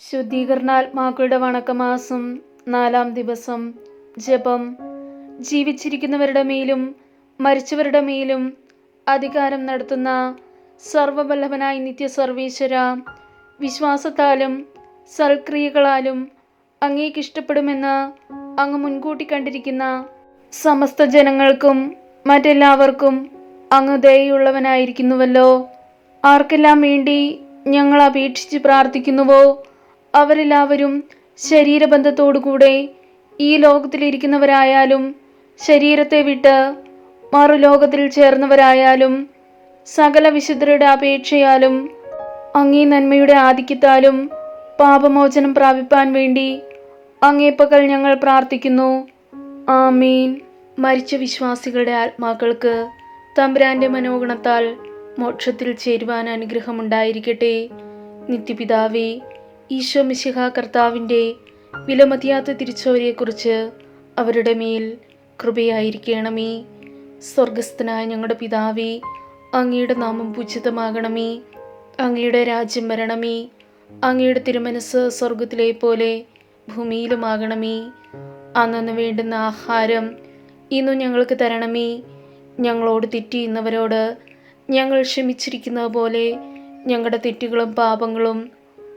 ശുദ്ധീകരണാത്മാക്കളുടെ വണക്കമാസം നാലാം ദിവസം ജപം. ജീവിച്ചിരിക്കുന്നവരുടെ മേലും മരിച്ചവരുടെ മേലും അധികാരം നടത്തുന്ന സർവവല്ലഭനായ നിത്യ സർവീശ്വര വിശ്വാസത്താലും സൽക്രിയകളാലും അങ്ങേക്ക് ഇഷ്ടപ്പെടുമെന്ന് അങ്ങ് മുൻകൂട്ടി കണ്ടിരിക്കുന്ന സമസ്ത ജനങ്ങൾക്കും മറ്റെല്ലാവർക്കും അങ്ങ് ദയുള്ളവനായിരിക്കുന്നുവല്ലോ ആർക്കെല്ലാം വേണ്ടി ഞങ്ങൾ അപേക്ഷിച്ച് പ്രാർത്ഥിക്കുന്നുവോ? അവരെല്ലാവരും ശരീരബന്ധത്തോടുകൂടെ ഈ ലോകത്തിലിരിക്കുന്നവരായാലും ശരീരത്തെ വിട്ട് മറുലോകത്തിൽ ചേർന്നവരായാലും സകല വിശുദ്ധരുടെ അപേക്ഷയാലും അങ്ങേ നന്മയുടെ ആധിക്യത്താലും പാപമോചനം പ്രാപിപ്പാൻ വേണ്ടി അങ്ങേപ്പകൽ ഞങ്ങൾ പ്രാർത്ഥിക്കുന്നു. ആമീൻ. മരിച്ച വിശ്വാസികളുടെ ആത്മാക്കൾക്ക് തമ്പുരാന്റെ മനോഗുണത്താൽ മോക്ഷത്തിൽ ചേരുവാൻ അനുഗ്രഹമുണ്ടായിരിക്കട്ടെ. നിത്യപിതാവേ ഈശോ മിശിഹ കർത്താവിന്റെ വിലമതിയാത്ത തിരിച്ചവരെക്കുറിച്ച് അവരുടെ മേൽ കൃപയായിരിക്കണമേ. സ്വർഗസ്ഥനായ ഞങ്ങളുടെ പിതാവേ അങ്ങയുടെ നാമം പൂജിതമാകണമേ. അങ്ങയുടെ രാജ്യം വരണമേ. അങ്ങയുടെ തിരുമനസ് സ്വർഗത്തിലെ പോലെ ഭൂമിയിലുമാകണമേ. അന്നു വേണ്ടുന്ന ആഹാരം ഇന്നു ഞങ്ങൾക്ക് തരണമേ. ഞങ്ങളോട് തെറ്റിയുന്നവരോട് ഞങ്ങൾ ക്ഷമിച്ചിരിക്കുന്നത് പോലെ ഞങ്ങളുടെ തെറ്റുകളും പാപങ്ങളും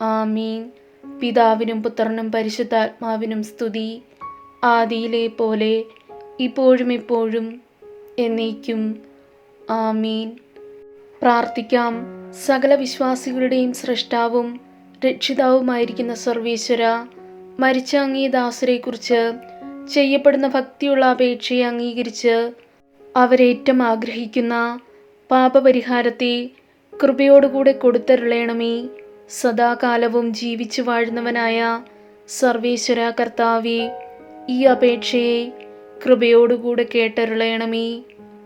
ആമീൻ. പിതാവിനും പുത്രനും പരിശുദ്ധാത്മാവിനും സ്തുതി. ആദിയിലെ പോലെ ഇപ്പോഴും ഇപ്പോഴും എന്നേക്കും. ആമീൻ. പ്രാർത്ഥിക്കാം. സകല വിശ്വാസികളുടെയും സൃഷ്ടാവും രക്ഷിതാവുമായിരിക്കുന്ന സർവേശ്വര മരിച്ച അങ്ങേ ദാസരെക്കുറിച്ച് ചെയ്യപ്പെടുന്ന ഭക്തിയുള്ള അപേക്ഷയെ അംഗീകരിച്ച് അവരേറ്റം ആഗ്രഹിക്കുന്ന പാപപരിഹാരത്തെ കൃപയോടുകൂടെ കൊടുത്തരുളയണമേ സദാകാലവും ജീവിച്ചു വാഴുന്നവനായ സർവേശ്വര കർത്താവെ ഈ അപേക്ഷയെ കൃപയോടുകൂടെ കേട്ടരുളയണമേ.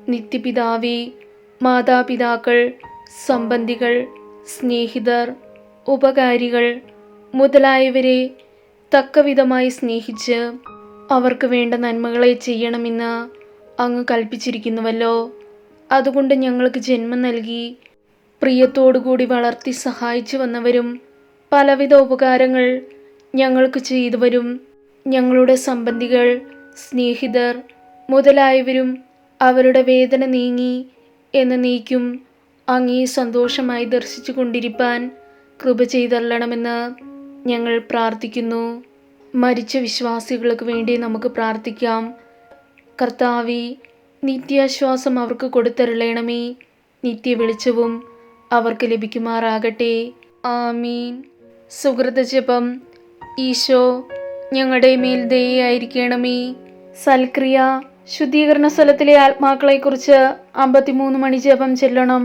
നിത്യപിതാവേ മാതാപിതാക്കൾ സംബന്ധികൾ സ്നേഹിതർ ഉപകാരികൾ മുതലായവരെ തക്കവിധമായി സ്നേഹിച്ച് അവർക്ക് വേണ്ട നന്മകളെ ചെയ്യണമെന്ന് അങ്ങ് കൽപ്പിച്ചിരിക്കുന്നുവല്ലോ. അതുകൊണ്ട് ഞങ്ങൾക്ക് ജന്മം നൽകി പ്രിയത്തോടുകൂടി വളർത്തി സഹായിച്ചു വന്നവരും പലവിധ ഉപകാരങ്ങൾ ഞങ്ങൾക്ക് ചെയ്തവരും. ഞങ്ങളുടെ സംബന്ധികൾ സ്നേഹിതർ മുതലായവരും അവരുടെ വേദന നീങ്ങി എന്ന് നീക്കും. അങ്ങേ സന്തോഷമായി ദർശിച്ചു കൊണ്ടിരിപ്പാൻ കൃപ ചെയ്തള്ളണമെന്ന് ഞങ്ങൾ പ്രാർത്ഥിക്കുന്നു. മരിച്ച വിശ്വാസികൾക്ക് വേണ്ടി നമുക്ക് പ്രാർത്ഥിക്കാം. കർത്താവി നിത്യാശ്വാസം അവർക്ക് കൊടുത്തരുളയണമേ നിത്യ വെളിച്ചവും അവർക്ക് ലഭിക്കുമാറാകട്ടെ. ആമീൻ. സുഹൃത ജപം. ഈശോ ഞങ്ങളുടെ മേൽ ദയായിരിക്കണമേ സൽക്രിയ ശുദ്ധീകരണ സ്ഥലത്തിലെ ആത്മാക്കളെക്കുറിച്ച് അമ്പത്തിമൂന്ന് മണി ജപം ചെല്ലണം.